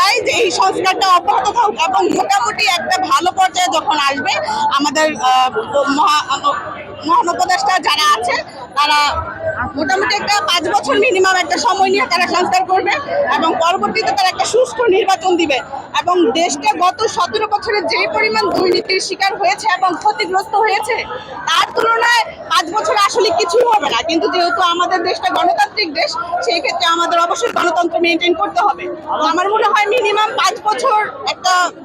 চাই যে এই সংস্কারটা অব্যাহত থাকুক এবং মোটামুটি একটা ভালো পর্যায়ে যখন আসবে, আমাদের মহা মহানপদেষ্টা যারা আছে, তারা মোটামুটি একটা পাঁচ বছর মিনিমাম একটা সময় নিয়ে তারা সংস্কার করবে এবং পরবর্তীতে তারা একটা সুষ্ঠু নির্বাচন দিবে। এবং দেশটা গত সতেরো বছরের যে পরিমাণ দুর্নীতির শিকার হয়েছে এবং ক্ষতিগ্রস্ত হয়েছে, তার তুলনায় পাঁচ বছরে আসলে কিছুই হবে না। কিন্তু যেহেতু আমাদের দেশটা গণতান্ত্রিক দেশ, সেই ক্ষেত্রে আমাদের অবশ্যই গণতন্ত্র মেনটেন করতে হবে। আমার মনে হয় মিনিমাম পাঁচ বছর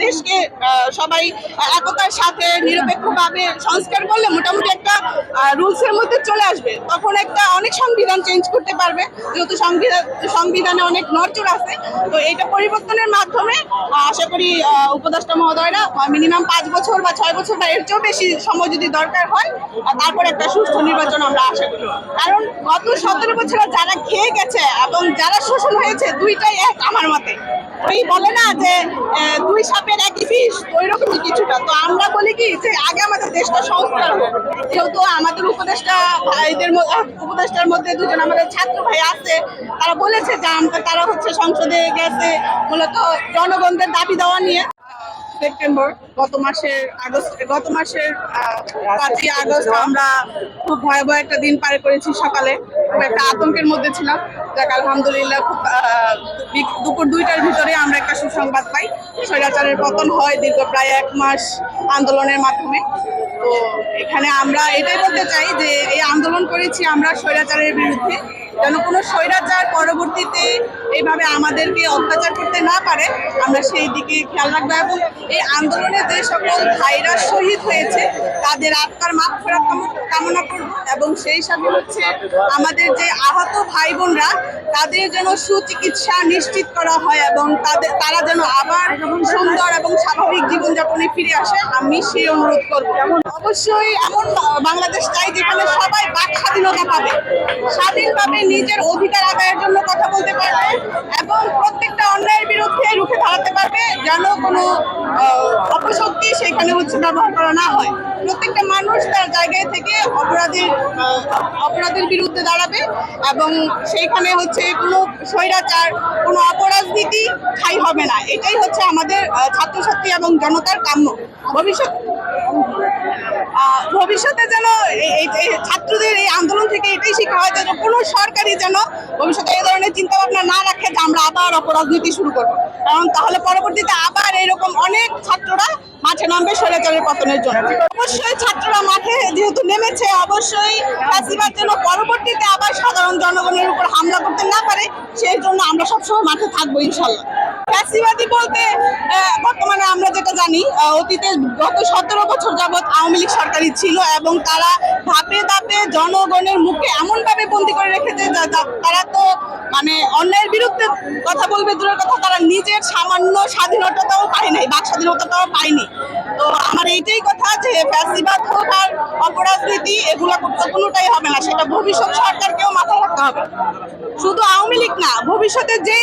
দেশকে সবাই একতার সাথে নিরপেক্ষভাবে সংস্কার করলে মোটামুটি একটা রুলসের মধ্যে চলে আসবে। তখন একটা অনেক সংবিধান চেঞ্জ করতে পারবে। যেহেতু সংবিধান, সংবিধানে অনেক নড়চড় আছে, তো এটা পরিবর্তনের মাধ্যমে আশা করি উপদেষ্টা মহোদয়রা মিনিমাম পাঁচ বছর বা ছয় বছর বা এর চেয়েও বেশি সময় যদি দরকার হয় তারপর একটা সুস্থ নির্বাচন আমরা আশা করি। কারণ গত সতেরো বছরে যারা খেয়ে গেছে এবং যারা শোষণ হয়েছে, দুইটাই এক আমার মতে। ওই বলে না যে আহ, সাপের একই ফিস ওই রকমই কিছুটা। তো আমরা বলি কি যে আগে আমাদের দেশটা সংস্কার হোক যেহেতু আমাদের উপদেষ্টা ভাইদের উপদেষ্টার মধ্যে দুজন আমাদের ছাত্র ভাই আছে তারা বলেছে যে আমরা তারা হচ্ছে সংসদে গেছে মূলত জনগণদের দাবি দেওয়া নিয়ে। সেপ্টেম্বর, গত মাসের আগস্ট, গত মাসের পাঁচই আগস্ট আমরা খুব ভয়াবহ একটা দিন পার করেছি সকালে। খুব একটা আতঙ্কের মধ্যে ছিলাম। যাক, আলহামদুলিল্লাহ খুব দুপুর দুইটার ভিতরে আমরা একটা সুসংবাদ পাই। স্বৈরাচারের পতন হয় দীর্ঘ প্রায় এক মাস আন্দোলনের মাধ্যমে। তো এখানে আমরা এটাই বলতে চাই যে, এই আন্দোলন করেছি আমরা স্বৈরাচারের বিরুদ্ধে। যেন কোনো স্বৈরাচার পরবর্তীতে এইভাবে আমাদেরকে অত্যাচার করতে না পারে, আমরা সেই দিকে খেয়াল রাখব এবং এই আন্দোলনে যে সকল ভাইরা শহীদ হয়েছে, তাদের আত্মার ফেরত কামনা করব এবং সেই সাথে হচ্ছে আমাদের যে আহত ভাই বোনরা তাদের যেন সুচিকিৎসা নিশ্চিত করা হয় এবং তাদের, তারা যেন আবার সুন্দর এবং স্বাভাবিক জীবনযাপনে ফিরে আসে, আমি সেই অনুরোধ করব। অবশ্যই এমন বাংলাদেশ চাই যেখানে সবাই বাক স্বাধীনতা পাবে। স্বাধীনভাবে নিজের অধিকার আদায়ের জন্য কথা বলতে পারবে এবং প্রত্যেকটা অন্যায়ের বিরুদ্ধে রুখে দাঁড়াতে পারবে যেন কোনো অপশক্তি সেখানে হচ্ছে ব্যবহার করা না হয়। প্রত্যেকটা মানুষ তার জায়গায় থেকে অপরাধীর অপরাধের বিরুদ্ধে দাঁড়াবে এবং সেইখানে হচ্ছে কোনো স্বৈরাচার, কোনো অপরাজনীতি ঠাই হবে না। এটাই হচ্ছে আমাদের ছাত্রছাত্রী এবং জনতার কাম্য। ভবিষ্যৎ ভবিষ্যতে যেন ছাত্রদের এই আন্দোলন থেকে এটাই শেখা হয় যেন কোনো সরকারি যেন ভবিষ্যতে এই ধরনের চিন্তা ভাবনা না রাখে যে আমরা আবার অপরাজনীতি শুরু করব। কারণ তাহলে পরবর্তীতে আবার এরকম অনেক ছাত্ররা মাঠে নামবে স্বৈরাচারের পতনের জন্য। অবশ্যই ছাত্ররা মাঠে যেহেতু নেমেছে, অবশ্যই ফ্যাসিবাদ যেন পরবর্তীতে আবার সাধারণ জনগণের উপর হামলা করতে না পারে। সেই জন্য আমরা সবসময় মাঠে থাকব ইনশাল্লাহ। ফ্যাসিবাদী বলতে বর্তমানে আমরা যেটা জানি অতীতে গত সতেরো বছর যাবৎ আওয়ামী লীগ সরকারই ছিল এবং তারা ধাপে ধাপে জনগণের মুখে এমনভাবে বন্দি করে রেখেছে তারা তো মানে অন্যায়ের বিরুদ্ধে কথা বলবে, দূরের কথা, তারা নিজের সামান্য স্বাধীনতাটাও পায় নাই, বাক স্বাধীনতাটাও পায়নি। তো আমার এইটাই কথা যে ফ্যাসিবাদ হোক আর অপরাজনীতি, এগুলো কোনোটাই হবে না, সেটা ভবিষ্যৎ সরকারকেও রাখতে হবে। শুধু আওয়ামী লীগ না, ভবিষ্যতে যে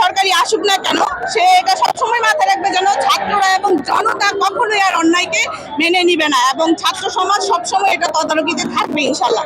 সরকারি আসুক না কেন, সে এটা সবসময় মাথায় রাখবে যেন ছাত্ররা এবং জনতা কখনোই আর অন্যায়কে মেনে নিবে না এবং ছাত্র সমাজ সবসময় এটা তদারকিতে থাকবে ইনশাল্লাহ